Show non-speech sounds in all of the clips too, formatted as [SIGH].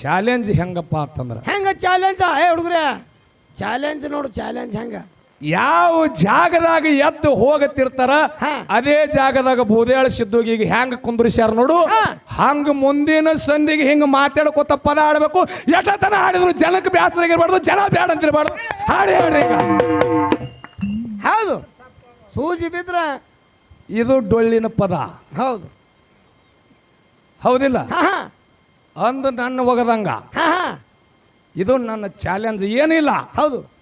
Challenge ಹೆಂಗಪ್ಪ ಅಂತಂದ್ರೆ? ಹೆಂಗ ಚಾಲೆಂಜ್ ಏ ಹುಡುಗ್ರೆ ಚಾಲೆಂಜ್ ನೋಡು ಚಾಲೆಂಜ್ ಹೆಂಗ? ಯಾವ ಜಾಗದಾಗ ಎದ್ದು ಹೋಗತಿರ್ತಾರ ಹಾ. ಅದೇ ಜಾಗದಾಗ ಬೂದೇಳ ಸಿದ್ದುಗಿಗೆ ಹೆಂಗ್ ಕುಂದ್ರಿಸ್ಯಾರ ನೋಡು. ಹಾ. ಹಂಗ ಮುಂದಿನ ಸಂಧಿಗೆ ಹಿಂಗ ಮಾತಾಡ್ಕೊತ ಪದ ಆಡ್ಬೇಕು ಎಷ್ಟತನ ಆಡಿದ್ರು ಜನಕ್ಕೆ ಬ್ಯಾಸರಾಗಿರ್ಬಾರ್ದು ಜನ ಬ್ಯಾಡ ಅಂತಿರ್ಬಾರ್ದು. ಹಾಡಿ ಹೌದು. ಸೂಜಿ ಬಿದ್ರ. ಇದು ಡೊಳ್ಳಿನ ಪದ. ಹೌದು. ಹೌದಿಲ್ಲ? ಹಾ ಹಾ. ಅಂದು ನನ್ನ ಒಗದಂಗ. ಇದು ನನ್ನ ಚಾಲೆಂಜ್ ಏನಿಲ್ಲ. ಹೌದು.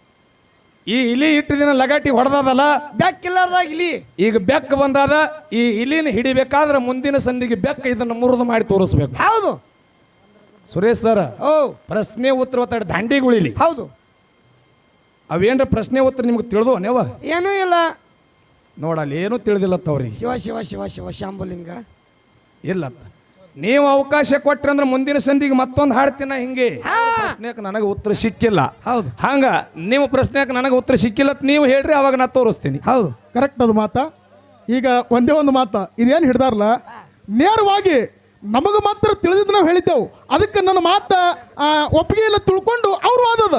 ಈ ಇಲಿ ಇಟ್ಟ ದಿನ ಲಗಾಟಿ ಹೊಡೆದದಲ್ಲ? ಬೆಕ್ಕಿಲ್ಲಾರ್ದಾಗ ಇಲಿ. ಈಗ ಬೆಕ್ಕ ಬಂದಾದ ಈ ಇಲಿನ ಹಿಡಿಬೇಕಾದ್ರೆ ಮುಂದಿನ ಸಂಧಿಗೆ ಬೆಕ್ಕ ಇದನ್ನು ಮುರಿದು ಮಾಡಿ ತೋರಿಸ್ಬೇಕು. ಹೌದು. ಸುರೇಶ್ ಸರ್ ಓ. ಪ್ರಶ್ನೆ ಉತ್ತರ ಒತ್ತಡ ದಾಂಡಿಗುಳಿಲಿ. ಹೌದು. ಅವೇನ್ರ ಪ್ರಶ್ನೆ ಉತ್ತರ ನಿಮ್ಗೆ ತಿಳಿದು ನೀವ ಏನೂ ಇಲ್ಲ. ನೋಡಲ್ಲ ಏನೂ ತಿಳಿದಿಲ್ಲ ತವ್ರಿ. ಶಿವ ಶಿವ ಶಿವ ಶಿವ ಶಾಂಬುಲಿಂಗ. ಇಲ್ಲ ನೀವು ಅವಕಾಶ ಕೊಟ್ರಿ ಅಂದ್ರೆ ಮುಂದಿನ ಸಂಧಿಗೆ ಮತ್ತೊಂದು ಹಾಡ್ತೀನ ಹಿಂಗೆ? ಪ್ರಶ್ನೆಗೆ ನನಗೆ ಉತ್ತರ ಸಿಕ್ಕಿಲ್ಲ. ಹೌದು. ಹಂಗ ನಿಮ್ಮ ಪ್ರಶ್ನೆಗೆ ನನಗೆ ಉತ್ತರ ಸಿಕ್ಕಿಲ್ಲ ಅಂತ ನೀವು ಹೇಳ್ರಿ ಅವಾಗ ನಾ ತೋರಿಸ್ತೀನಿ. ಹೌದು. ಕರೆಕ್ಟ್ ಅದು ಮಾತ. ಈಗ ಒಂದೇ ಒಂದು ಮಾತ. ಇದೇನು ಹಿಡ್ದಾರಲ್ಲ ನೇರವಾಗಿ ನಮಗೆ ಮಾತ್ರ ತಿಳಿದಿದ್ದು ನಾವು ಹೇಳಿದ್ದೆವು. ಅದಕ್ಕೆ ನನ್ನ ಮಾತ ಆ, ಒಪ್ಪಿಗೆ ಇಲ್ಲ ತಿಳ್ಕೊಂಡು ಅವ್ರು ವಾದದ.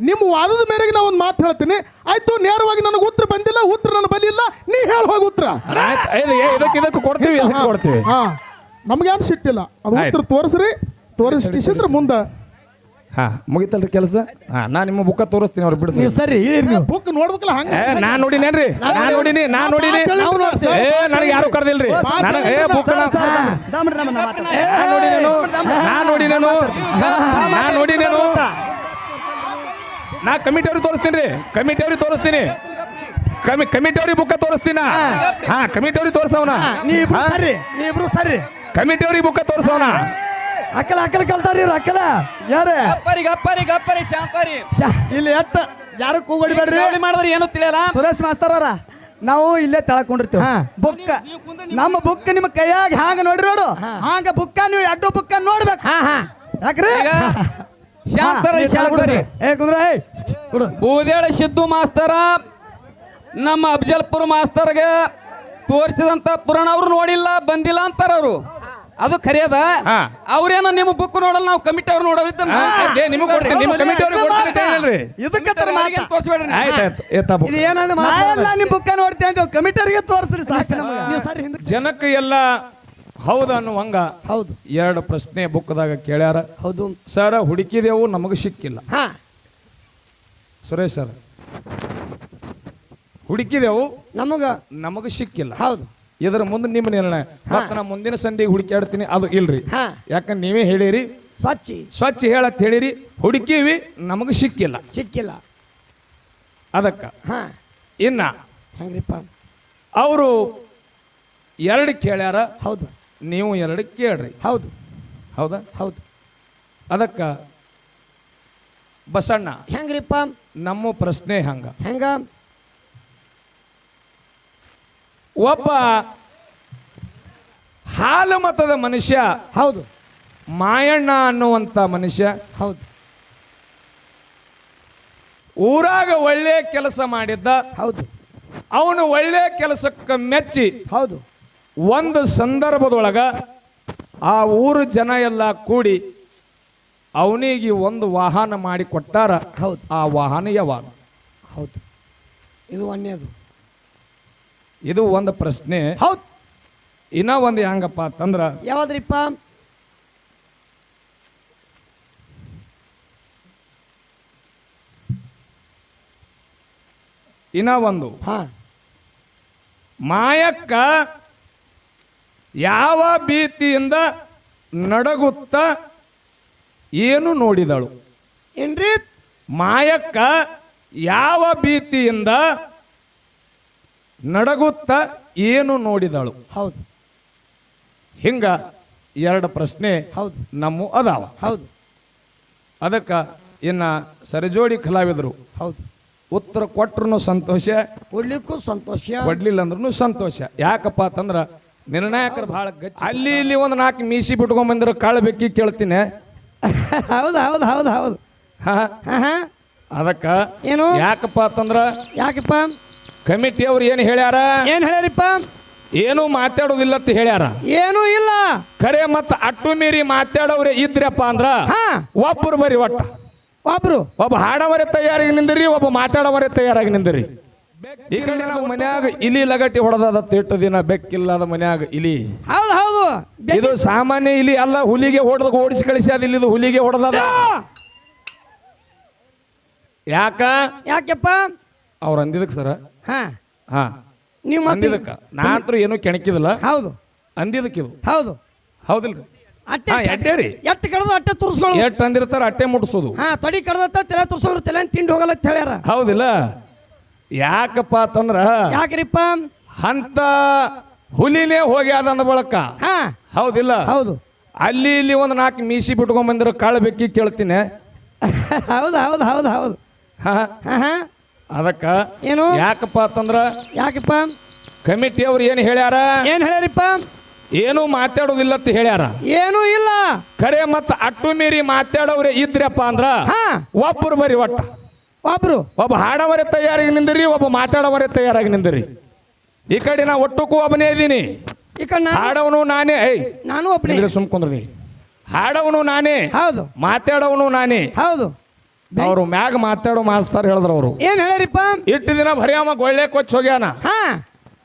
ನಿಮ್ಮ ವಾದದ ಮೇರೆಗೆ ನಾ ಒಂದು ಮಾತು ಹೇಳ್ತೀನಿ. ಆಯ್ತು ನೇರವಾಗಿ ನನಗೆ ಉತ್ತರ ಬಂದಿಲ್ಲ ಉತ್ತರ ನನ್ನ ಬಲಿಲ್ಲ ನೀ ಹೇಳ ಹೋಗಿ ಉತ್ತರ. ಇದಕ್ಕೆ ಇದಕ್ಕೆ ಕೊಡ್ತೀವಿ ಇದಕ್ಕೆ ಕೊಡ್ತೀವಿ. ಹಾ. ನಮಗೇನು ಸಿಟ್ಟಿಲ್ಲ. ಅದು ಉತ್ತರ ತೋರಿಸ್ರಿ ತೋರಿಸಿದ್ರೆ ಮುಂದೆ. ಹಾ ಮುಗಿತಲ್ರಿ ಕೆಲಸ? ಹಾ ನಾ ನಿಮ್ಮ ಬುಕ್ಕ ತೋರಿಸ್ತೀನಿ ಅವ್ರು ಬಿಡಿಸಿ ಸರಿ ಬುಕ್ ನೋಡ್ಬೇಕಲ್ಲ ಹಂಗ ನಾ ನೋಡಿನಿ ನೋಡಿನೇನ್ರಿ ನಾ ನೋಡಿನಿ. ನಾ ನೋಡಿನಿ. ಏ ನನಗೆ ಯಾರು ಕರೆದಿಲ್ರಿ. ನನಗೆ ಏ ಬುಕ್ ನಾ ನೋಡಿನೇನು ನಾನು ನೋಡಿನೇನು ನಾನ್ ನೋಡಿನೇನು ನಾ ಕಮಿಟಿ ಅವ್ರಿಗೆ ತೋರಿಸ್ತೀನಿ ರೀ. ಕಮಿಟಿ ಅವ್ರಿಗೆ ತೋರಿಸ್ತೀನಿ. ಕಮಿ ಕಮಿಟಿ ಅವ್ರಿಗೆ ಬುಕ್ಕ ತೋರಿಸ್ತೀನ? ಹಾ. ಕಮಿಟಿ ಅವ್ರಿಗೆ ತೋರಿಸವನ ನೀ ಇಬ್ರು ಸರಿ ನೀ ಇಬ್ರು ಸರಿ. ಕಮಿಟಿ ಅವ್ರಿಗೆ ಬುಕ್ಕ ತೋರಿಸೋಣ. ಅಕ್ಕಲ ಅಕ್ಕಲ ಕಲ್ತಾರಿ ಇವ್ರು ಅಕ್ಕಲ ಯಾರೇ? ಗಪ್ಪರಿ ಗಪ್ಪರಿ ಗಪ್ಪರಿ ಶಾಂಪರಿ ಇಲ್ಲಿ ಎತ್ತ. ಯಾರು ಕೂಗಡಿಬೇಡ್ರಿ? ಮಾಡಿದ್ರೆ ಏನು ತಿಳಿಯಲ್ಲ? ಸುರೇಶ್ ಮಾಸ್ತರ್ ಅವರ. ನಾವು ಇಲ್ಲೇ ತಳ್ಕೊಂಡಿರ್ತೀವಿ. ಹಾ. ಬುಕ್ ನಮ್ಮ ಬುಕ್ ನಿಮ್ಮ ಕೈಯಾಗ ಹಾಂಗ ನೋಡ್ರಿ ನೋಡು. ಹಾಂಗ ಬುಕ್ಕ ನೀವು ಎರಡು ಬುಕ್ಕ ನೋಡ್ಬೇಕು. ಹಾ ಹಾ. ಯಾಕ್ರಿ? ಬೂದೇಳ ಸಿದ್ದು ಮಾಸ್ತರ ನಮ್ಮ ಅಫಜಲ್ಪುರ್ ಮಾಸ್ತರ್ಗೆ ತೋರಿಸಿದಂತ ಪುರಾಣ ಅವ್ರು ನೋಡಿಲ್ಲ ಬಂದಿಲ್ಲ ಅಂತಾರ ಅವರು. ಅದು ಕರೆಯದ ಹಾ. ಅವ್ರೇನೋ ನಿಮ್ಮ ಬುಕ್ ನೋಡಲ್ಲ ನಾವು ಕಮಿಟಿ ಅವ್ರು ನೋಡೋದಿದ್ದ ಏ ನಿಮಗೆ ಕೊಡ್ತೀನಿ. ನಿಮ್ಮ ಕಮಿಟಿ ಅವ್ರಿಗೆ ಕೊಡ್ತೀನಿ ಅಂತ ಹೇಳ್ರಿ ಇದಕ್ಕೆ ತರ ಮಾತ ತೋರಿಸ್ಬೇಡ್ರಿ. ಆಯ್ತು ಆಯ್ತು ಏತ ಇದು ಏನಂದ್ರೆ ನಾ ನಿಮ್ಮ ನಿಮ್ ಬುಕ್ಕ ನೋಡ್ತೇವೆ ಅಂತ ಕಮಿಟರಿಗೆ ತೋರಿಸ್ರಿ ಸಾಕು ನಮ್ಗೆ. ನೀವು ಸರಿ ಹಿಂದಕ್ಕೆ ಜನಕ್ಕೆ ಎಲ್ಲ ಹೌದು ಅನ್ನುವಂಗ ಹೌದು. ಎರಡು ಪ್ರಶ್ನೆ ಬುಕ್ದಾಗ ಕೇಳ್ಯಾರ. ಹೌದು. ಸರ್ ಹುಡುಕಿದೆವು ನಮಗೆ ಸಿಕ್ಕಿಲ್ಲ. ಹಾ. ಸುರೇಶ್ ಸರ್ ಹುಡುಕಿದೆವು. ನಮಗ? ನಮಗೆ ಸಿಕ್ಕಿಲ್ಲ. ಹೌದು. ಇದರ ಮುಂದೆ ನಿಮ್ಮ ನಿರ್ಣಯ. ಮತ್ತೆ ನಾ ಮುಂದಿನ ಸಂಧಿಗೆ ಹುಡುಕಾಡ್ತೀನಿ ಅದು ಇಲ್ರಿ. ಯಾಕಂದ್ರೆ ನೀವೇ ಹೇಳಿರಿ? ಸ್ವಚ್ಛ ಸ್ವಚ್ಛ ಹೇಳತ್ ಹೇಳಿರಿ ಹುಡುಕಿವಿ ನಮಗ ಸಿಕ್ಕಿಲ್ಲ. ಸಿಕ್ಕಿಲ್ಲ. ಅದಕ್ಕ ಹಾ. ಇನ್ನ ಹೆಂಗ್ರಿಪ್ಪ. ಅವರು ಎರಡು ಕೇಳ್ಯಾರ. ಹೌದು. ನೀವು ಎರಡು ಕೇಳ್ರಿ. ಹೌದು. ಹೌದಾ? ಹೌದು. ಅದಕ್ಕ ಬಸಣ್ಣ ಹೆಂಗ್ರಿಪ್ಪ? ನಮ್ಮ ಪ್ರಶ್ನೆ ಹಂಗ. ಹೆಂಗ? ಒಬ್ಬ ಹಾಲು ಮತದ ಮನುಷ್ಯ ಹೌದು. ಮಾಯಣ್ಣ ಅನ್ನುವಂಥ ಮನುಷ್ಯ ಹೌದು. ಊರಾಗ ಒಳ್ಳೆ ಕೆಲಸ ಮಾಡಿದ್ದ ಹೌದು. ಅವನು ಒಳ್ಳೆ ಕೆಲಸಕ್ಕೆ ಮೆಚ್ಚಿ ಹೌದು. ಒಂದು ಸಂದರ್ಭದೊಳಗ ಆ ಊರು ಜನ ಎಲ್ಲ ಕೂಡಿ ಅವನಿಗೆ ಒಂದು ವಾಹನ ಮಾಡಿ ಕೊಟ್ಟಾರ ಹೌದು. ಆ ವಾಹನ ಯಾವಾಗ ಹೌದು. ಇದು ಒಂದೇದು ಇದು ಒಂದು ಪ್ರಶ್ನೆ. ಹೌದು. ಇನ್ನ ಒಂದು ಹೆಂಗಪ್ಪ ಅಂತಂದ್ರ ಯಾವ್ದ್ರಿಪ್ಪ? ಇನ್ನ ಒಂದು. ಹಾ. ಮಾಯಕ್ಕ ಯಾವ ಭೀತಿಯಿಂದ ನಡಗುತ್ತ ಏನು ನೋಡಿದಳು? ಏನ್ರಿ? ಮಾಯಕ್ಕ ಯಾವ ಭೀತಿಯಿಂದ ನಡಗುತ್ತ ಏನು ನೋಡಿದಳು? ಹೌದು. ಹಿಂಗ ಎರಡು ಪ್ರಶ್ನೆ ಹೌದು. ನಮ್ಮ ಅದಾವ. ಹೌದು. ಅದಕ್ಕೆ ಇನ್ನ ಸರಿಜೋಡಿ ಕಲಾವಿದರು. ಹೌದು. ಉತ್ತರ ಕೊಟ್ರು ಸಂತೋಷ ಕೊಡ್ಲಿಕ್ಕೂ ಸಂತೋಷ. ಕೊಡ್ಲಿಲ್ಲ ಅಂದ್ರೂ ಸಂತೋಷ. ಯಾಕಪ್ಪ ಅಂತಂದ್ರ ನಿರ್ಣಾಯಕರು ಬಹಳ ಗಚ್ಚಿ. ಅಲ್ಲಿ ಇಲ್ಲಿ ಒಂದು ನಾಲ್ಕು ಮೀಸಿ ಬಿಟ್ಕೊಂಡ್ ಬಂದಿರ ಕಾಳು ಬೆಕ್ಕಿ ಕೇಳ್ತೀನಿ. ಹೌದು ಹೌದು ಹೌದು ಹೌದು. ಹಾ. ಅದಕ್ಕ ಏನು? ಯಾಕಪ್ಪ ಅಂತಂದ್ರ ಯಾಕಪ್ಪ? ಕಮಿಟಿ ಅವ್ರು ಏನು ಹೇಳ್ಯಾರ? ಏನ್ ಹೇಳ್ಯಾರಿಪ್ಪ? ಏನು ಮಾತಾಡೋದಿಲ್ಲ ಅಂತ ಹೇಳ್ಯಾರ. ಏನೂ ಇಲ್ಲ. ಖರೆ ಮತ್ತ ಅಟ್ಟು ಮೀರಿ ಮಾತಾಡೋರೆ ಇದ್ರಪ್ಪ ಅಂದ್ರ ಹಾ. ಒಬ್ಬರು ಬರಿ ಒಟ್ಟ. ಒಬ್ರು. ಒಬ್ಬ ಹಾಡವರೇ ತಯಾರಾಗಿ ನಿಂದಿರಿ ಒಬ್ಬ ಮಾತಾಡವರೇ ತಯಾರಾಗಿ ನಿಂದಿರಿ. ಈ ಕಡೆ ನಾವು ಮನ್ಯಾಗ ಇಲಿ ಲಗಟ್ಟಿ ಹೊಡೆದ ತಿಟ್ಟು ದಿನ ಬೆಕ್ಕಿಲ್ಲದ ಮನ್ಯಾಗ ಇಲಿ. ಹೌದು ಹೌದು. ಇದು ಸಾಮಾನ್ಯ ಇಲಿ ಅಲ್ಲ ಹುಲಿಗೆ ಹೊಡೆದ ಓಡಿಸಿ ಕಳಿಸ್ಯಾದ ಇಲ್ಲಿ ಇದು ಹುಲಿಗೆ ಹೊಡೆದದ. ಯಾಕ? ಯಾಕೆಪ್ಪ? ಅವ್ರು ಅಂದಿದಕ್ಕೆ ಸರ ಹಾ. ಹಾ. ನೀವು ಮತ್ತೆ ಅಂದಿದಕ್ಕ ನಾತ್ರ ಏನು ಕೆಣಕಿದಿಲ್ಲ ಹೌದು. ಅಂದಿದ್ದಕ್ಕೆ ಇದು ಹೌದು. ಹೌದಿಲ್ರಿ? ಅಟ್ಟೆ ಹಾ ಅಟ್ಟೆ ರೀ ಎಟ್ಟು ಕಡ್ದು ಅಟ್ಟೆ ತುರ್ಸ್ಕೊಳ್ಳೋದು ಎಟ್ಟು ಅಂದಿರ್ತಾರ ಅಟ್ಟೆ ಮುಟ್ಸೋದು. ಹಾ ತಡಿ ಕಡ್ದತ್ತ ತಲೆ ತುರ್ಸೋರು ತಲೆ ತಿಂಡಿ ಹೋಗಲ್ಲ ಅಂತ ಹೇಳ್ಯಾರ. ಹೌದಿಲ್ಲ? ಯಾಕಪ್ಪ ಅಂತಂದ್ರ ಯಾಕ್ರಿಪ್ಪ? ಅಂತ ಹುಲಿನೇ ಹೋಗಿ ಅದಂದ ಬಳಕ. ಹಾ. ಹೌದಿಲ್ಲ? ಹೌದು. ಅಲ್ಲಿ ಇಲ್ಲಿ ಒಂದು ನಾಲ್ಕು ಮೀಸಿ ಬಿಟ್ಕೊಂಡ್ ಬಂದಿರೋ ಕಾಳು ಬೆಕ್ಕಿ ಕೇಳ್ತೀನಿ. [LAUGHS] ಹೌದು ಹೌದು ಹೌದು ಹೌದು. ಹಾ. ಹಾ ಹಾ. ಅದಕ್ಕ ಏನು? ಯಾಕಪ್ಪ ಅಂತಂದ್ರ ಯಾಕಪ್ಪ? ಕಮಿಟಿ ಅವ್ರು ಏನು ಹೇಳ್ಯಾರ? ಏನ್ ಹೇಳ್ಯಾರಿಪ್ಪ? ಏನು ಮಾತಾಡೋದಿಲ್ಲ ಅಂತ ಹೇಳ್ಯಾರ. ಏನೂ ಇಲ್ಲ. ಕರೆ ಮತ್ತ ಅಟ್ಟು ಮೀರಿ ಮಾತಾಡೋರೆ ಇದ್ರಪ್ಪ ಅಂದ್ರ ಹಾ. ಒಬ್ಬರು ಬರಿ ಒಟ್ಟ. ಒಬ್ರು. ಒಬ್ಬ ಹಾಡವರೇ ತಯಾರಾಗಿ ನಿಂದಿರಿ ಒಬ್ಬ ಮಾತಾಡೋವರೇ ತಯಾರಾಗಿ ನಿಂದಿರಿ. ಈ ಕಡೆ ನಾ ಒಟ್ಟಕ್ಕೂ ಒಬ್ಬನೇ ಇದ್ದೀನಿ. ಈ ಕಡೆ ನಾನು ಹಾಡವನು ನಾನೇ ಏಯ್ ನಾನು ಒಬ್ಬನೇ ಸುಮ್ಕೊಂಡ್ರಿ. ಹಾಡವನು ನಾನೇ ಹೌದು. ಮಾತಾಡವನು ನಾನೇ. ಹೌದು. ಅವ್ರು ಮ್ಯಾಗ ಮಾತಾಡೋ ಮಾಸ್ತರ್ ಹೇಳಿದ್ರು ಅವರು. ಏನ್ ಹೇಳಿರಿಪ್ಪ ಇಟ್ಟು ದಿನ ಭರಿಯಮ್ಮ ಗೊಳ್ಳೆ ಕೊಚ್ಚ ಹೋಗ್ಯಾನ. ಹಾ.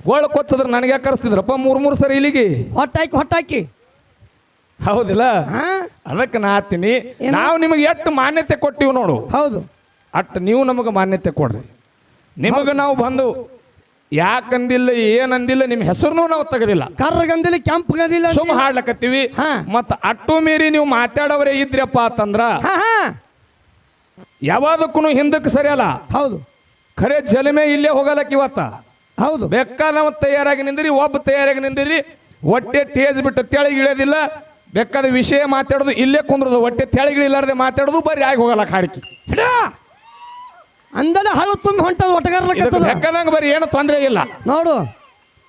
ಗೋಳ ಕೊಚ್ಚದ್ರ ನನಗೆ ಯಾಕ ಕರೆಸ್ತಿದ್ರಪ್ಪ ಮೂರ್ ಮೂರ್ ಸರಿ ಇಲ್ಲಿಗೆ. ಹೊಟ್ಟಾಕಿ ಹೊಟ್ಟಾಕಿ. ಹೌದಿಲ್ಲ? ಅದಕ್ಕೆ ನಾ ಹತ್ತೀನಿ ನಾವು ನಿಮಗೆ ಎಷ್ಟು ಮಾನ್ಯತೆ ಕೊಟ್ಟಿವಿ ನೋಡು. ಹೌದು. ಅಟ್ ನೀವು ನಮಗೆ ಮಾನ್ಯತೆ ಕೊಡ್ರಿ. ನಿಮಗೆ ನಾವು ಬಂದು ಯಾಕಂದಿಲ್ಲ ಏನಂದಿಲ್ಲ ನಿಮ್ಮ ಹೆಸರು ನಾವು ತೆಗೆದಿಲ್ಲ. ಕರ್ರಗಂದಿಲ್ಲ ಕೆಂಪು ಗಂದಿಲ್ಲ ಸುಮ್ಮ ಹಾಡ್ಲಕತ್ತೀವಿ. ಮತ್ತ ಅಟ್ಟು ಮೀರಿ ನೀವು ಮಾತಾಡೋರೇ ಇದ್ರಪ್ಪ ಅಂತಂದ್ರ ಯಾವಾದಕ್ಕೂ ಹಿಂದಕ್ಕೆ ಸರಿಯಲ್ಲ. ಹೌದು. ಖರೆ ಜಲಮೆ ಇಲ್ಲೇ ಹೋಗಲಕ್ಕೆ ಇವತ್ತ. ಹೌದು. ಬೇಕಾದವ ತಯಾರಾಗಿ ನಿಂದಿರಿ ಒಬ್ಬ ತಯಾರಾಗಿ ನಿಂದಿರಿ ಹೊಟ್ಟೆ ಟೇಜ್ ಬಿಟ್ಟು ತೆಳಗೆ ಇಳಿಯೋದಿಲ್ಲ. ಬೇಕಾದ ವಿಷಯ ಮಾತಾಡೋದು ಇಲ್ಲೇ ಕುಂದ್ರದು ಹೊಟ್ಟೆ ತೆಳಗಿಳಿಲಾರ್ದೆ ಮಾತಾಡೋದು ಬರೀ ಆಗಿ ಹೋಗಲ್ಲ ಕಾಡಿಕೆ ಅಂದನ ಹಳು ತುಂಬಿ ಹೊಂಟದ ಒಟ್ಟಗಾರ ಬೇಕಾದಂಗ ಬರೀ ಏನು ತೊಂದರೆ ಇಲ್ಲ. ನೋಡು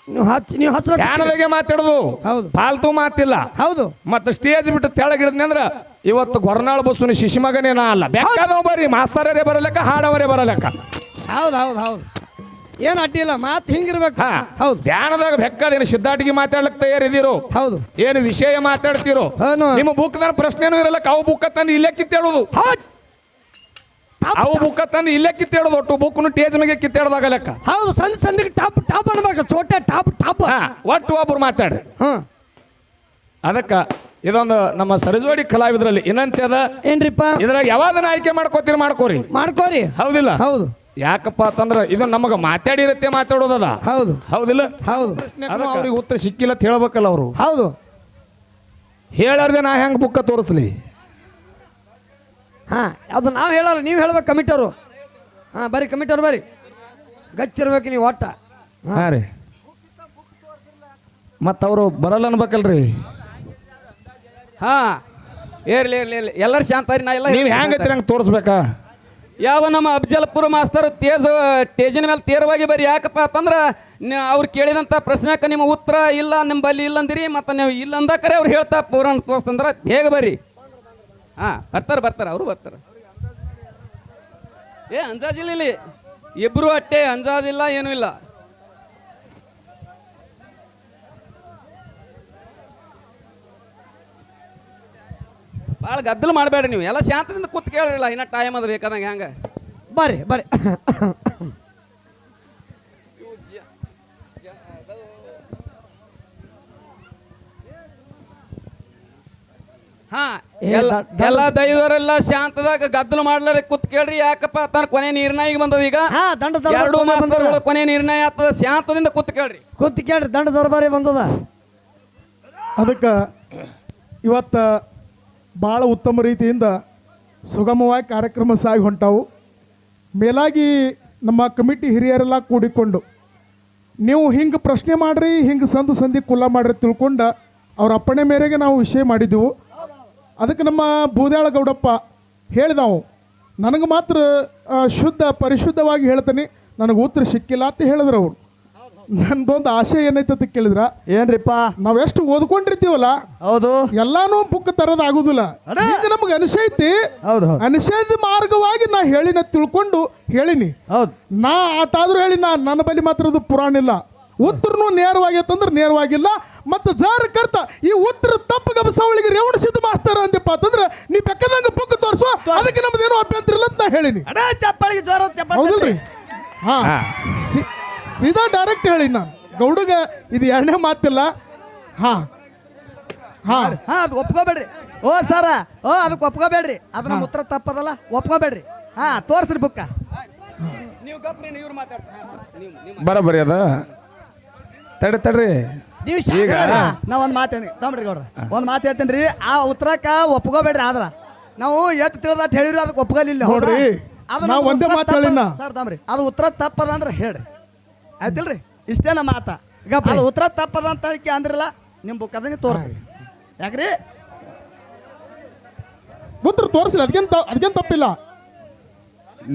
ನೀವು ಹಚ್ಚ ನೀವು ಹಚ್ಚ ಜ್ಞಾನದಾಗೆ ಮಾತಾಡೋದು. ಹೌದು. ಫಾಲ್ತು ಮಾತಿಲ್ಲ. ಹೌದು. ಮತ್ತೆ ಸ್ಟೇಜ್ ಬಿಟ್ಟು ತೆಳಗೆ ಅಂದ್ರ ಇವತ್ತು ಗೊರ್ನಾಳ ಬಸ್ಸುನ ಶಿಶುಮಗನೇ ನಾ ಅಲ್ಲ. ಬೇಕಾದವ್ ಬರ್ರಿ ಮಾಸ್ತರರೇ ಬರಲಕ್ಕ ಹಾಡವರೇ ಬರಲಕ್ಕ. ಹೌದು ಹೌದು ಹೌದು. ಏನು ಅಟ್ಟಿಲ್ಲ ಮಾತು ಹಿಂಗಿರ್ಬೇಕು. ಹಾ. ಹೌದು. ಧ್ಯಾನದಾಗ ಬೆಕ್ಕದೇನು ಸಿದ್ಧಾಟಿಗೆ ಮಾತಾಡ್ಲಿಕ್ಕೆ ತಯಾರಿದ್ದೀರೋ? ಹೌದು. ಏನು ವಿಷಯ ಮಾತಾಡ್ತಿರೋ? ನಿಮ್ಮ ಬುಕ್ದಾಗ ಪ್ರಶ್ನೆನೂ ಇರಲ್ಲ ಅವು ಬುಕ್ಕ ತಂದು ಇಲ್ಲೇ ಕಿತ್ತೇಳೋದು. ಅವು ಬುಕ್ಕ ತಂದು ಇಲ್ಲೇ ಕಿತ್ತೇಳೋದು ಒಟ್ಟು. ಬುಕ್ನು ಟೇಜ್ ಮೇಲೆ ಕಿತ್ತೇಳದಾಗ ಲೆಕ್ಕ. ಹೌದು ಸಂದ್ ಸಂದಿಗೆ ಟಾಪ್ ಟಾಪ್ ಅನ್ಬೇಕು ಚೋಟೆ ಟಾಪ್ ಟಾಪ್. ಹಾ ಒಟ್ಟು ಒಬ್ರು ಮಾತಾಡ್ರಿ. ಹ್ಮ್ ಅದಕ್ಕ ಇದೊಂದು ನಮ್ಮ ಸರಜೋಡಿ ಕಲಾವಿದರಲ್ಲಿ ಏನಂತೆ ಅದ. ಏನ್ರಿಪ್ಪ? ಇದ್ರಾಗ ಯಾವ್ದನ್ನ ಆಯ್ಕೆ ಮಾಡ್ಕೋತೀರಿ ಮಾಡ್ಕೋರಿ. ಮಾಡ್ಕೋರಿ. ಹೌದಿಲ್ಲ? ಹೌದು. ಯಾಕಪ್ಪ ಅಂತಂದ್ರ ಇದು ನಮಗ ಮಾತಾಡಿರತ್ತೆ ಮಾತಾಡೋದದ. ಹೌದು. ಹೌದಿಲ್ಲ? ಹೌದು. ಅವ್ರಿಗೆ ಉತ್ತರ ಸಿಕ್ಕಿಲ್ಲ ಅಂತ ಹೇಳ್ಬೇಕಲ್ಲ ಅವರು. ಹೌದು. ಹೇಳಾರ್ದೆ ನಾ ಹೆಂಗ್ ಬುಕ್ಕ ತೋರಿಸ್ಲಿ? ಹಾ ಅದು ನಾವು ಹೇಳಲ್ಲ ನೀವು ಹೇಳ್ಬೇಕು ಕಮಿಟರು ಹಾಂ ಬರ್ರಿ ಕಮಿಟರ್ ಬರ್ರಿ. ಗಚ್ಚಿರ್ಬೇಕು ನೀವು ಒಟ್ಟ. ಹಾಂ. ರೀ. ಮತ್ತು ಅವರು ಬರಲ್ಲ ಅನ್ಬೇಕಲ್ರಿ. ಹಾಂ. ಏರ್ಲಿ ಇರ್ಲಿ ಇರ್ಲಿ ಎಲ್ಲರೂ ಶಾಂತ ರೀ ನಾ ಎಲ್ಲ ನೀವು ಹೆಂಗೈತಿ ಹಂಗೆ ತೋರಿಸ್ಬೇಕಾ? ಯಾವ ನಮ್ಮ ಅಫಜಲ್ಪುರ ಮಾಸ್ತರ್ ತೇಜ್ ತೇಜಿನ ಮೇಲೆ ತೇರವಾಗಿ ಬರ್ರಿ. ಯಾಕಪ್ಪ ಅಂತಂದ್ರೆ ಅವ್ರು ಕೇಳಿದಂಥ ಪ್ರಶ್ನೆಕ್ಕೆ ನಿಮ್ಮ ಉತ್ತರ ಇಲ್ಲ ನಿಮ್ಮ ಬಲ್ಲಿ ಇಲ್ಲ ಅಂದಿರಿ ಮತ್ತು ನೀವು ಇಲ್ಲ ಅಂದಕರೆ ಅವ್ರು ಹೇಳ್ತಾ ಪೂರಣ ತೋರಿಸ್ತಂದ್ರೆ ಬೇಗ ಬರ್ರಿ. ಹಾಂ ಬರ್ತಾರೆ ಬರ್ತಾರೆ ಅವರು ಬರ್ತಾರೆ. ಏ ಅಂಜಾಜಿಲ್ಲ ಇಲ್ಲಿ ಇಬ್ರು ಅಟ್ಟೆ ಅಂಜಾಜಿಲ್ಲ ಏನೂ ಇಲ್ಲ. ಭಾಳ ಗದ್ದಲು ಮಾಡಬೇಡ್ರಿ ನೀವು. ಎಲ್ಲ ಶಾಂತದಿಂದ ಕೂತ್ ಕೇಳಿರಲ್ಲ ಇನ್ನ ಟೈಮ್ ಅದ ಬೇಕಾದಂಗೆ ಹೆಂಗೆ. ಬರ್ರಿ ಬರ್ರಿ. ಹಾ ಎಲ್ಲ ದೈವರೆಲ್ಲ ಶಾಂತದಾಗ ಗದ್ದಲು ಮಾಡ್ಲಾರ ಕೂತ್ ಕೇಳ್ರಿ ಯಾಕಪ್ಪ ಅಂತ ಕೊನೆ ನಿರ್ಣಯ ಬಂದದ ಈಗ. ಹಾ ದಂಡ ಎರಡು. ಮಾಸ್ತರ್ಗಳು ಕೊನೆ ನಿರ್ಣಯ ಆಗ್ತದ ಶಾಂತದಿಂದ ಕೂತ್ ಕೇಳ್ರಿ. ಕೂತ್ ಕೇಳ್ರಿ ದಂಡ ದರ್ಬಾರಿ ಬಂದದ. ಅದಕ್ಕೆ ಇವತ್ತ ಭಾಳ ಉತ್ತಮ ರೀತಿಯಿಂದ ಸುಗಮವಾಗಿ ಕಾರ್ಯಕ್ರಮ ಸಾಗಿ ಹೊಂಟಾವು. ಮೇಲಾಗಿ ನಮ್ಮ ಕಮಿಟಿ ಹಿರಿಯರೆಲ್ಲ ಕೂಡಿಕೊಂಡು ನೀವು ಹಿಂಗೆ ಪ್ರಶ್ನೆ ಮಾಡ್ರಿ ಹಿಂಗೆ ಸಂದು ಸಂದಿ ಕುಲ್ಲ ಮಾಡ್ರಿ ತಿಳ್ಕೊಂಡು ಅವ್ರ ಅಪ್ಪಣೆ ಮೇರೆಗೆ ನಾವು ವಿಷಯ ಮಾಡಿದ್ದೆವು ಅದಕ್ಕೆ ನಮ್ಮ ಬೂದ್ಯಾಳ ಗೌಡಪ್ಪ ಹೇಳಿದವು ನನಗೆ ಮಾತ್ರ ಶುದ್ಧ ಪರಿಶುದ್ಧವಾಗಿ ಹೇಳ್ತೀನಿ. ನನಗೆ ಉತ್ತರ ಸಿಕ್ಕಿಲ್ಲ ಅಂತ ಹೇಳಿದ್ರು ಅವರು. ನಂದೊಂದು ಆಸೆ ಏನೈತೆ ಅಂತ ಕೇಳಿದ್ರ ಏನ್ರಿಪ್ಪ? ಎಷ್ಟು ಓದ್ಕೊಂಡಿರ್ತೀವಲ್ಲ ಹೌದು. ಎಲ್ಲಾನು ಬುಕ್ ತರೋದು ಆಗುದಿಲ್ಲ. ಈಗ ನಮಗೆ ಅನಿಸೈತಿ ಹೌದು ಅನಿಸದ ಮಾರ್ಗವಾಗಿ ನಾ ಹೇಳಿನ ತಿಳ್ಕೊಂಡು ಹೇಳಿನಿ. ಹೌದು. ನಾ ಆಟಾದ್ರೂ ಹೇಳಿ ನಾ ನನ್ನ ಬಳಿ ಮಾತ್ರ ಅದು ಪುರಾಣ ಇಲ್ಲ. ಉತ್ತರನು ನೇರವಾಗೈತಂದ್ರೆ ನೇರವಾಗಿಲ್ಲ. ಮತ್ತೆ ಜಾರ ಕರ್ತ ಈ ಉತ್ತರ ತಪ್ಪು ಗಬಸವಳಿಗೆ ರೇವಣ ಸಿದ್ಧ ಮಾಸ್ತರ ಅಂದಪ್ಪ ಅಂತಂದ್ರೆ ನೀ ಬೆಕ್ಕದಂಗ ಬುಕ್ ತೋರಿಸು ಅದಕ್ಕೆ ನಮ್ದೇನು ಅಭ್ಯಂತರ ಇಲ್ಲ ಅಂತ ನಾ ಹೇಳಿನಿ. ಅಡ ಚಪ್ಪಳಿಗೆ ಜೋರ ಚಪ್ಪಾಳೆ ಹೌದಲ್ರಿ? ಹಾ. ಹಾ. ಸಿ- ಸೀದಾ ಡೈರೆಕ್ಟ್ ಹೇಳಿ ನಾನು. ಗೌಡಗ ಇದು ಎರಡನೇ ಮಾತಿಲ್ಲ. ಹಾ. ಹಾ. ಹಾ ಅದು ಒಪ್ಕೋಬೇಡ್ರಿ. ಓ ಸರ. ಓ ಅದಕ್ಕೆ ಒಪ್ಕೋಬೇಡ್ರಿ. ಅದು ನಮ್ಮ ಉತ್ತರ ತಪ್ಪದಲ್ಲ ಒಪ್ಕೋಬೇಡ್ರಿ. ಹಾ ತೋರ್ಸ್ರಿ ಬುಕ್ಕ. ನೀವು ಗಪ್ರಿ ಇವ್ರು ಮಾತಾಡ್ತಾರೆ ನೀವು ನೀವು ಬರಬರಿ ಅದ. ತಡ್ರಿ ತಡ್ರಿ. ನೀವು ಈಗ ನಾ ಒಂದು ಮಾತು ತಗೊಂಡ್ರಿ ಗೌಡ್ರ. ಒಂದು ಮಾತು ಹೇಳ್ತೀನಿ ರೀ. ಆ ಉತ್ತರಕ್ಕ ಒಪ್ಕೋಬೇಡ್ರಿ ಆದ್ರ. ನಾವು ತಿಳಿದ ತಿಳಿದಾಟ್ ಹೇಳಿರಿ ಅದಕ್ಕೆ ಒಪ್ಪಗಲಿಲ್ಲ? ನೋಡ್ರಿ, ಅದು ನಾ ಒಂದೇ ಮಾತು ಹೇಳಿನ. ಸರ್ ತಮ್ರಿ ಅದು ಉತ್ತರ ತಪ್ಪದ ಅಂದ್ರೆ ಹೇಳ್ರಿ. ಆಯ್ತಿಲ್ರಿ? ಇಷ್ಟೇ ನಮ್ಮ ಮಾತ. ಅದು ಉತ್ತರ ತಪ್ಪದ ಅಂತ ಹೇಳಿಕೆ ಅಂದ್ರಲ್ಲ ನಿಮ್ಮ ಬುಕ್ ಅದನ್ನ ತೋರಿಸ್ರಿ. ಯಾಕ್ರಿ? ಉತ್ತರ ತೋರಿಸಿಲ್ಲ ಅದಕ್ಕೇನು ಅದಕ್ಕೇನು ತಪ್ಪಿಲ್ಲ?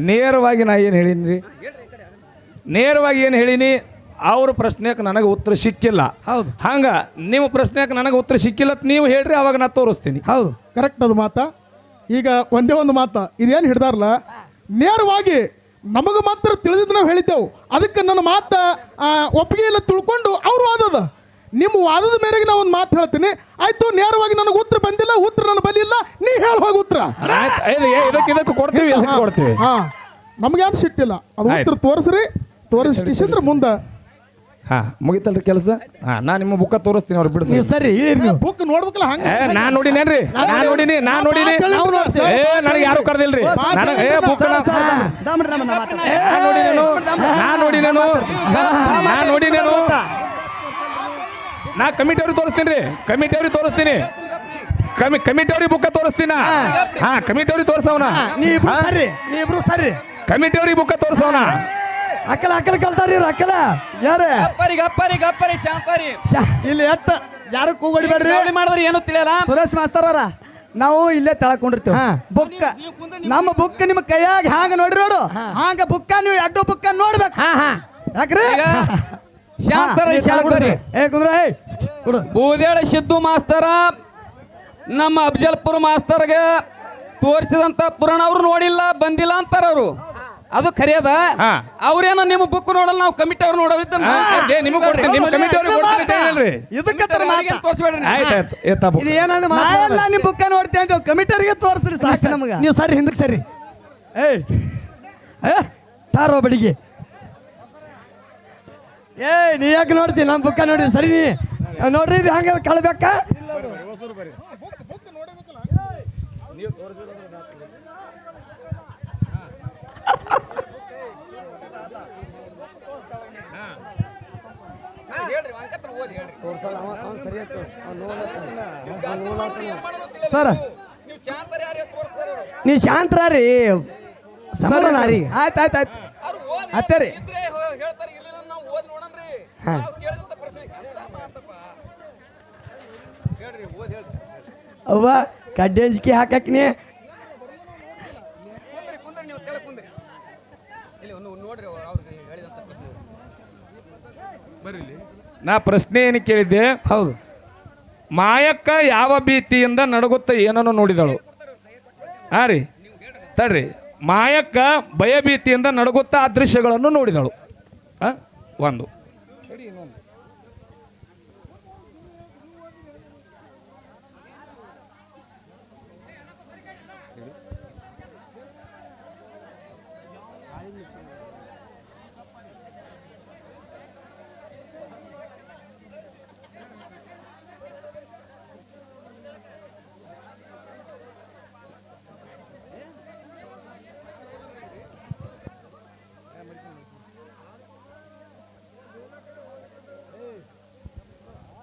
ನೇರವಾಗಿ ನಾ ಏನು ಹೇಳಿನಿ ರೀ ನೇರವಾಗಿ ಏನು ಹೇಳಿನಿ? ಅವ್ರ ಪ್ರಶ್ನೆಗೆ ನನಗೆ ಉತ್ತರ ಸಿಕ್ಕಿಲ್ಲ. ಹೌದು. ಹಂಗ ನಿಮ್ಮ ಪ್ರಶ್ನೆಗೆ ನನಗೆ ಉತ್ತರ ಸಿಕ್ಕಿಲ್ಲ ಅಂತ ನೀವು ಹೇಳ್ರಿ ಅವಾಗ ನಾ ತೋರಿಸ್ತೀನಿ. ಹೌದು. ಕರೆಕ್ಟ್ ಅದು ಮಾತ. ಈಗ ಒಂದೇ ಒಂದು ಮಾತ ಇದೇನು ಹಿಡ್ದಾರಲ್ಲ ನೇರವಾಗಿ ನಮಗೆ ಮಾತ್ರ ತಿಳಿದಿದ್ದು ನಾವು ಹೇಳಿದ್ದೆವು. ಅದಕ್ಕೆ ನನ್ನ ಮಾತ ಒಪ್ಪಿಗೆ ಇಲ್ಲ ತಿಳ್ಕೊಂಡು ಅವ್ರು ವಾದದ. ನಿಮ್ಮ ವಾದದ ಮೇರೆಗೆ ನಾವು ಒಂದು ಮಾತು ಹೇಳ್ತೀನಿ. ಆಯ್ತು ನೇರವಾಗಿ ನನಗೆ ಉತ್ತರ ಬಂದಿಲ್ಲ ಉತ್ತರ ನನ್ನ ಬಲಿಲ್ಲ ನೀ ಹೇಳ ಹೋಗಿ ಉತ್ತರ. ಇದಕ್ಕೆ ಕೊಡ್ತೀವಿ ಕೊಡ್ತೀವಿ. ಹಾ ನಮ್ಗೇನು ಸಿಟ್ಟಿಲ್ಲ. ಅದು ಉತ್ತರ ತೋರಿಸ್ರಿ ತೋರಿಸಿದ್ರೆ ಮುಂದೆ. ಹಾ ಮುಗಿತಲ್ರಿ ಕೆಲಸ ಹಾ ನಾ ನಿಮ್ಮ ಬುಕ್ಕ ತೋರಿಸ್ತೀನಿ ಅವ್ರು ಬಿಡಿಸಿ ನೀವು ಸರಿ ಬುಕ್ ನೋಡ್ಬೇಕಲ್ಲ ಹಂಗ ನಾನ್ ನೋಡಿನೇನ್ರಿ ನಾ ನೋಡಿನಿ ನಾ ನೋಡಿನಿ ಏ ನನಗೆ ಯಾರು ಕರ್ದಿಲ್ರಿ ನನಗೆ ಏ ಬುಕ್ ದಮ್ರಿ ನಮ್ಮ ಮಾತು ನಾನ್ ನೋಡಿನೇನು ನಾನ್ ನೋಡಿನೇನು ನಾನ್ ನೋಡಿನೇನು ನಾ ಕಮಿಟಿ ಅವ್ರಿಗೆ ತೋರಿಸ್ತೀನಿ ರೀ ಕಮಿಟಿ ಅವ್ರಿಗೆ ತೋರಿಸ್ತೀನಿ ಕಮಿ ಕಮಿಟಿ ಅವ್ರಿಗೆ ಬುಕ್ಕ ತೋರಿಸ್ತೀನ ಹಾ ಕಮಿಟಿ ಅವ್ರಿಗೆ ತೋರಿಸವನ ನೀ ಇಬ್ರು ಸರಿ ನೀ ಇಬ್ರು ಸರಿ ಕಮಿಟಿ ಅವ್ರಿಗೆ ಬುಕ್ಕ ತೋರ್ಸವನ ಅಕ್ಕಲ ಅಕ್ಕಲ ಕಲ್ತಾರ ಇವ್ರು ಅಕ್ಕಲ ಯಾರು? ಗಪ್ಪರಿ ಗಪ್ಪರಿ ಗಪ್ಪರಿ ಶಾಂತಾರಿ. ಇಲ್ಲಿ ಎತ್ತ. ಯಾರು ಕೂಗೊಡಿಬೇಡ್ರಿ ಜವಳಿ ಮಾಡಿದ್ರೆ ಏನು ತಿಳಿಯಲ್ಲ? ಸುರೇಶ್ ಮಾಸ್ತರ್ ಅವರ. ನಾವು ಇಲ್ಲೇ ತಳ್ಕೊಂಡಿರ್ತೀವಿ. ಬುಕ್ ನಮ್ಮ ಬುಕ್ ನಿಮ್ಮ ಕೈಯಾಗ ಹ್ಯಾಂಗ ನೋಡ್ರಿ ನೋಡು. ಹಾಂಗ ಬುಕ್ಕ ನೀವು ಎಡ್ಡು ಬುಕ್ಕ ನೋಡ್ಬೇಕು. ಹಾ ಹಾ. ಯಾಕ್ರಿ? ಶಾಂತರಿ ಏ ಕುಂದ್ರ ಬೂದೇಳ ಸಿದ್ದು ಮಾಸ್ತರ ನಮ್ಮ ಅಫಜಲ್ಪುರ ಮಾಸ್ತರ್ಗೆ ತೋರಿಸಿದಂತ ಪುರಾಣ ಅವ್ರು ನೋಡಿಲ್ಲ ಬಂದಿಲ್ಲ ಅಂತಾರ ಅವರು ಅದು ಕರೆಯದ? ಹಾ. ಅವ್ರೇನೋ ನಿಮ್ಮ ಬುಕ್ ನೋಡಲ್ಲ ನಾವು ಕಮಿಟಿ ಅವ್ರು ಏ ನಿಮಗೆ ಕೊಡ್ತೀನಿ ನಿಮ್ಮ ಕಮಿಟಿ ಅವ್ರಿಗೆ ಕೊಡ್ತೀನಿ ಅಂತ ಹೇಳಿಲ್ರಿ ಇದಕ್ಕೆ ಮಾತ ತೋರಿಸ್ಬೇಡ್ರಿ ಆಯ್ತು ಆಯ್ತು ಏ ಇದು ಏನಂದ್ರೆ ನಾ ಎಲ್ಲ ನಿಮ್ ಬುಕ್ಕ ನೋಡ್ತೇವೆ ಅಂತ ಕಮಿಟರಿಗೆ ತೋರಿಸ್ರಿ ಸಾಕು ನಮ್ಗೆ. ನೀವು ಸರಿ ಹಿಂದಕ್ಕೆ ಸರಿ. ಏಯ್. ಏ ತಾರೋ ಬಡಿಗೆ. ಏ ನೀ ಯಾಕೆ ನೋಡ್ತಿ? ನಮ್ಮ ಬುಕ್ಕ ನೋಡಿ ಸರಿ ನೀ. ನೋಡ್ರಿ ಇದು ಹಂಗೆ ಕಳ್ಬೇಕ? ಸರ್. ನೀ ಶಾಂತರ ರೀ ಸಮಾಧಾನ ರೀ ಆಯ್ತು. ಆಯ್ತು ಆಯ್ತು ಅತ್ತೇರಿ ಹೇಳ್ತಾರೆ ಇರ್ಲಿಲ್ಲ ನಾವು ಓದಿ ನೋಡನ್ರಿ ಹಾ. ನಾವು ಕೇಳಿದಂತ ಪ್ರಶ್ನೆ ಎಂತ ಮಾತಪ್ಪ ಹೇಳ್ರಿ ಓದಿ ಹೇಳ್ರಿ ಅವ್ವ ಕಡ್ಡಿ ಹಂಚಿಕೆ ಹಾಕಕ್ ನೀ ಕುಂದ್ರಿ ಕುಂದ್ರಿ ನೀವು ಕೆಳಗೆ ಕುಂದ್ರಿ ಇಲ್ಲಿ ಒಂದು ನೋಡ್ರಿ ಅವ್ರಿಗೆ ಹೇಳಿದಂತ ಪ್ರಶ್ನೆ ನಾ ಪ್ರಶ್ನೆ ಏನು ಕೇಳಿದ್ದೆ? ಹೌದು. ಮಾಯಕ್ಕ ಯಾವ ಭೀತಿಯಿಂದ ನಡಗುತ್ತ ಏನನ್ನು ನೋಡಿದಳು? ಹಾ ರೀ. ತಡ್ರಿ. ಮಾಯಕ್ಕ ಭಯಭೀತಿಯಿಂದ ನಡುಗುತ್ತ ಆ ದೃಶ್ಯಗಳನ್ನು ನೋಡಿದಳು. ಆ? ಒಂದು.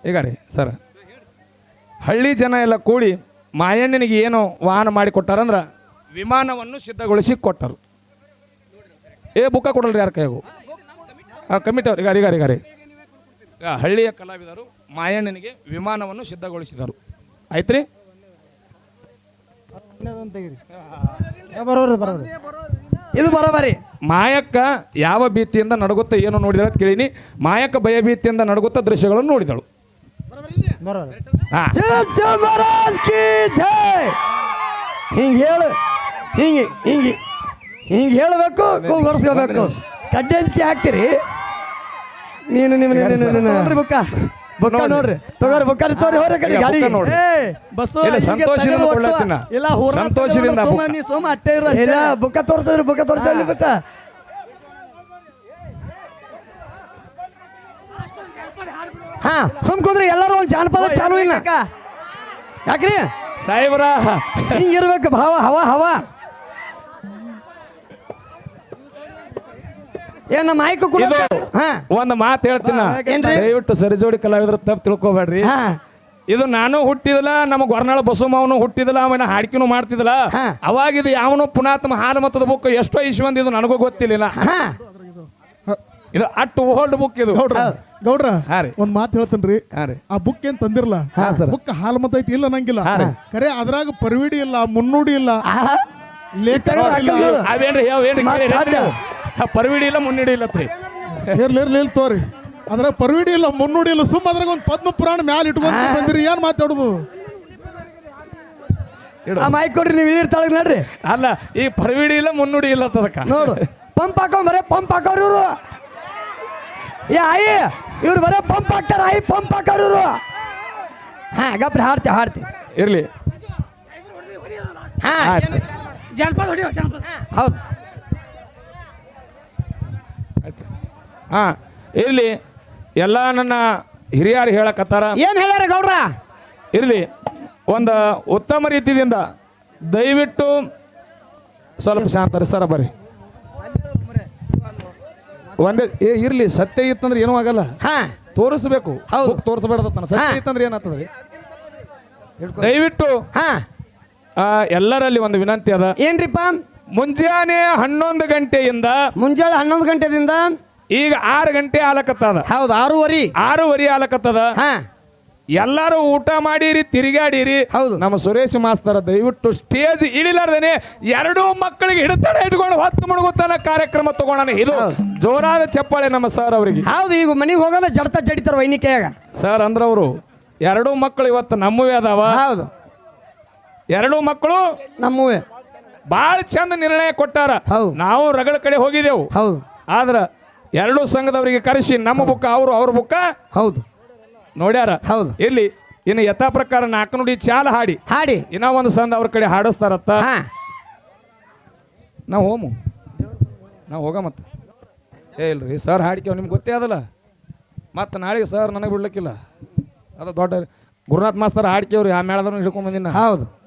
ಈಗ ರೀ ಸರ್. ಹಳ್ಳಿ ಜನ ಎಲ್ಲ ಕೂಡಿ ಮಾಯಣ್ಣನಿಗೆ ಏನು ವಾಹನ ಮಾಡಿ ಕೊಟ್ಟಾರಂದ್ರ ವಿಮಾನವನ್ನು ಸಿದ್ಧಗೊಳಿಸಿ ಕೊಟ್ಟರು. ಏ ಬುಕ್ಕ ಕೊಡಲ್ರಿ ಯಾರ ಕೈಗೂ ಆ ಕಮಿಟಿ ಅವ್ರು ಈಗ ರೀ ಹಳ್ಳಿಯ ಕಲಾವಿದರು ಮಾಯಣ್ಣನಿಗೆ ವಿಮಾನವನ್ನು ಸಿದ್ಧಗೊಳಿಸಿದರು. ಆಯ್ತ್ರಿ? ಇದು ಬರೋಬರಿ. ಮಾಯಕ್ಕ ಯಾವ ಭೀತಿಯಿಂದ ನಡಗುತ್ತ ಏನು ನೋಡಿದಳು ಅಂತ ಕೇಳಿನಿ. ಮಾಯಕ್ಕ ಭಯಭೀತಿಯಿಂದ ನಡಗುತ್ತ ದೃಶ್ಯಗಳನ್ನು ನೋಡಿದಳು. ಮಹಾರಾಜ್ ಕಿ ಜೈ. ಹಿಂಗೆ ಹೇಳು ಹಿಂಗೆ ಹಿಂಗೆ ಹಿಂಗೆ ಹೇಳಬೇಕು ಕೂಗೊರ್ಸ್ಕೋಬೇಕು ಕಡ್ಡೆ ಅಂಜಿಕೆ ಹಾಕ್ತೀರಿ? ನೀನು ನಿಮ್ಮ ಬುಕ್ಕ. ಬುಕ್ಕ ನೋಡ್ರಿ. ತಗೋರಿ ಬುಕ್ಕ ತೋರಿ ಹೋರಿ ಕಡೆ ಗಾಡಿ. ಏ ಬಸ್ಸು ಇಲ್ಲ, ಸಂತೋಷದಿಂದ. ನೀ ಅಟ್ಟೆ ಇರು. ಇಲ್ಲ ಬುಕ್ಕ ತೋರಿಸಿದ್ರಿ ಬುಕ್ಕ ತೋರಿಸಿ ಬುಕ್ಕ. ಹಾ ಸುಮ್ ಕುಂದ್ರಿ ಎಲ್ಲರೂ ಒಂದು ಜಾನಪದ ಚಾಲು ಇಲ್ಲ. ಅಕ್ಕ, ಯಾಕ್ರಿ? ಸಾಹೇಬ್ರ? ಹಿಂಗಿರ್ಬೇಕು ಭಾವ ಹವ ಹವ. ಏನ ನಮ್ಮ ಮಾಯ್ಕು ಕೂಡ ಹಾ. ಒಂದು ಮಾತು ಹೇಳ್ತೀನಿ ದಯವಿಟ್ಟು ದಯವಿಟ್ಟು ಸರಿಜೋಡಿ ಕಲಾವಿದ್ರ ತಪ್ಪು ತಿಳ್ಕೊಬೇಡ್ರಿ. ಹಾ. ಇದು ನಾನು ಹುಟ್ಟಿದಲ್ಲ ನಮ್ಮ ಗೊರ್ನಾಳ ಬಸವಮ್ಮವನು ಹುಟ್ಟಿದಲ್ಲ ಅವನ ಹಾಡ್ಕಿನೂ ಮಾಡ್ತಿದಲ್ಲ. ಹಾ. ಅವಾಗ ಇದು ಯಾವನು ಪುನಾತ್ಮ ಹಾಲು ಮತ್ತದ ಬುಕ್ ಎಷ್ಟೋ ಇಶ್ವಂದ ಇದು ನನಗೂ ಗೊತ್ತಿಲ್ಲ ಹಾ. ಇದು ಅಟ್ ಓಲ್ಡ್ ಬುಕ್ ಇದು. ಗೌಡ್ರ ಗೌಡ್ರ ಹಾ ರೀ. ಒಂದ್ ಮಾತು ಹೇಳ್ತೇನ್ರಿ. ಹಾ ರೀ. ಆ ಬುಕ್ ಏನ್ ತಂದಿರಲ್ಲ ಹಾ, ಸರ್. ಬುಕ್ ಹಾಲ್ ಮತ ಐತಿ ಇಲ್ಲ ನಂಗಿಲ್ಲ. ಹಾ ರೀ. ಕರೆ ಅದ್ರಾಗ ಪರಿವಿಡಿ ಇಲ್ಲ ಮುನ್ನುಡಿ ಇಲ್ಲ. ಲೇಖನ ಇಲ್ಲ. ಹಾಕಲ್ಲ. ಅವೇನ್ರಿ ಯಾವ ಏನ್ರಿ ಮಾತ್ ಕೇಳಿರಿ ಹಾಡ್ಯ. ನೀವು? ಆ ಪರ್ವಿಡಿ ಇಲ್ಲ ಮುನ್ನಿಡಿ ಇಲ್ಲ ಇರ್ಲಿ ಇರ್ಲಿ ಇರ್ಲಿ ತೋರಿ. ಅದ್ರಾಗ ಪರಿವಿಡಿ ಇಲ್ಲ ಮುನ್ನುಡಿ ಇಲ್ಲ. ಸುಮ್ಮ ಅದ್ರಾಗ ಒಂದ್ ಪದ್ಮ ಪುರಾಣ ಮ್ಯಾಲ ಇಟ್ಕೊಂಡ್ ಬಂದಿರಿ. ಏನ್ ಮಾತಾಡುದು ಆ ಮೈಕ್ ಕೊಡ್ರಿ ನೀವು ಇದ್ರ ತಳಗ್ ನೋಡ್ರಿ. ಅಲ್ಲ ಈ ಪರ್ವಿಡಿ ಇಲ್ಲ ಮುನ್ನುಡಿ ಇಲ್ಲ ತದಕ ನೋಡು. ಪಂಪ್ ಹಾಕೋ ಬರೇ ಪಂಪ್ ಹಾಕೋರು ಇವರು. ಏ ಆಯಿ ಇವ್ರು ಬರೋ ಪಂಪ್ ಹಾಕ್ತಾರ ಆಯಿ ಪಂಪ್ ಹಾಕಾರ ಇವರು. ಹಾ ಗಪ್ರಿ ಹಾಡ್ತಿ ಹಾಡ್ತಿ. ಇರ್ಲಿ. ಹಾ. ಆಯ್ತು. ಹೌದು. ಹಾ ಇರ್ಲಿ. ಎಲ್ಲ ನನ್ನ ಹಿರಿಯರು ಹೇಳಕತ್ತಾರ. ಏನ್ ಹೇಳ್ಯಾರ ಗೌಡ್ರ? ಇರಲಿ. ಒಂದು ಉತ್ತಮ ರೀತಿಯಿಂದ ದಯವಿಟ್ಟು ಸ್ವಲ್ಪ ಶಾಂತರ ಸರ ಬರ್ರಿ. ಒಂದೇ ಏ ಇರ್ಲಿ ಸತ್ಯ ಇತ್ತಂದ್ರೆ ಏನೂ ಆಗಲ್ಲ. ಹಾ. ತೋರಿಸ್ಬೇಕು. ಹೌದು. ಸತ್ಯ. ಇತ್ತಂದ್ರೆ ಏನಾಗ್ತದ್ರಿ ದಯವಿಟ್ಟು ಹಾ. ಆ, ಎಲ್ಲರಲ್ಲಿ ಒಂದು ವಿನಂತಿ ಅದ. ಏನ್ರಿಪ್ಪ? ಮುಂಜಾನೆ ಹನ್ನೊಂದು ಗಂಟೆಯಿಂದ ಮುಂಜಾನೆ ಹನ್ನೊಂದು ಗಂಟೆದಿಂದ ಈಗ ಆರು ಗಂಟೆ ಆಲಕತ್ತದ. ಹೌದು ಆರೂವರೆ. ಆರೂವರೆ ಆಲಕತ್ತದ. ಹಾ. ಎಲ್ಲರೂ ಊಟ ಮಾಡಿರಿ ತಿರುಗಾಡಿರಿ. ಹೌದು. ನಮ್ಮ ಸುರೇಶ್ ಮಾಸ್ತರ ದಯವಿಟ್ಟು ಸ್ಟೇಜ್ ಇಳಿಲಾರ್ದೇನೆ ಎರಡೂ ಮಕ್ಕಳಿಗೆ ಹಿಡಿತಡೆ ಇಟ್ಕೊಂಡು ಹೊತ್ತು ಮುಳುಗುತ್ತಾನೆ ಕಾರ್ಯಕ್ರಮ ತಗೋಣ ಇದು ಜೋರಾದ ಚಪ್ಪಾಳೆ ನಮ್ಮ ಸರ್ ಅವರಿಗೆ. ಹೌದು ಈಗ ಮನೆಗೆ ಹೋಗೋದ ಜಡತ ಜಡಿತಾರ ವೈನಿಕೆಯಾಗ. ಸರ್ ಅಂದ್ರವರು ಎರಡೂ ಮಕ್ಕಳು ಇವತ್ತು ನಮ್ಮವೇ ಅದಾವ. ಹೌದು. ಎರಡೂ ಮಕ್ಕಳು ನಮ್ಮವೇ. ಬಹಳ ಚಂದ ನಿರ್ಣಯ ಕೊಟ್ಟಾರ. ಹೌದು. ನಾವು ರಗಳ ಕಡೆ ಹೋಗಿದ್ದೆವು. ಹೌದು. ಆದ್ರ ಎರಡೂ ಸಂಘದವರಿಗೆ ಕರೆಸಿ ನಮ್ಮ ಬುಕ್ಕ ಅವರು ಅವ್ರ ಬುಕ್ಕ ಹೌದು. ನೋಡ್ಯಾರ? ಹೌದು. ಇಲ್ಲಿ ಇನ್ನು ಯಥಾ ಪ್ರಕಾರ ನಾಲ್ಕು ನುಡಿ ಚಾಲ ಹಾಡಿ. ಹಾಡಿ. ಇನ್ನ ಒಂದು ಸಂದ ಅವ್ರ ಕಡೆ ಹಾಡಿಸ್ತಾರತ್ತ. ಹಾ. ನಾವು ಹೋಮು. ನಾವು ಹೋಗ ಮತ್ತ. ಏ ಇಲ್ರಿ ಸರ್ ಹಾಡ್ಕೇವ್ ನಿಮ್ಗೆ ಗೊತ್ತೇ ಅದಲ್ಲ ಮತ್ತೆ ನಾಳೆಗೆ ಸರ್ ನನಗೆ ಬಿಡ್ಲಿಕ್ಕಿಲ್ಲ. ಅದು ದೊಡ್ಡ ಗುರುನಾಥ್ ಮಾಸ್ತರ್ ಹಾಡ್ಕೇವ್ರಿ ಆ ಮೇಳದನ್ನು ಹಿಡ್ಕೊಂಡ್ ಬಂದಿನ. ಹೌದು.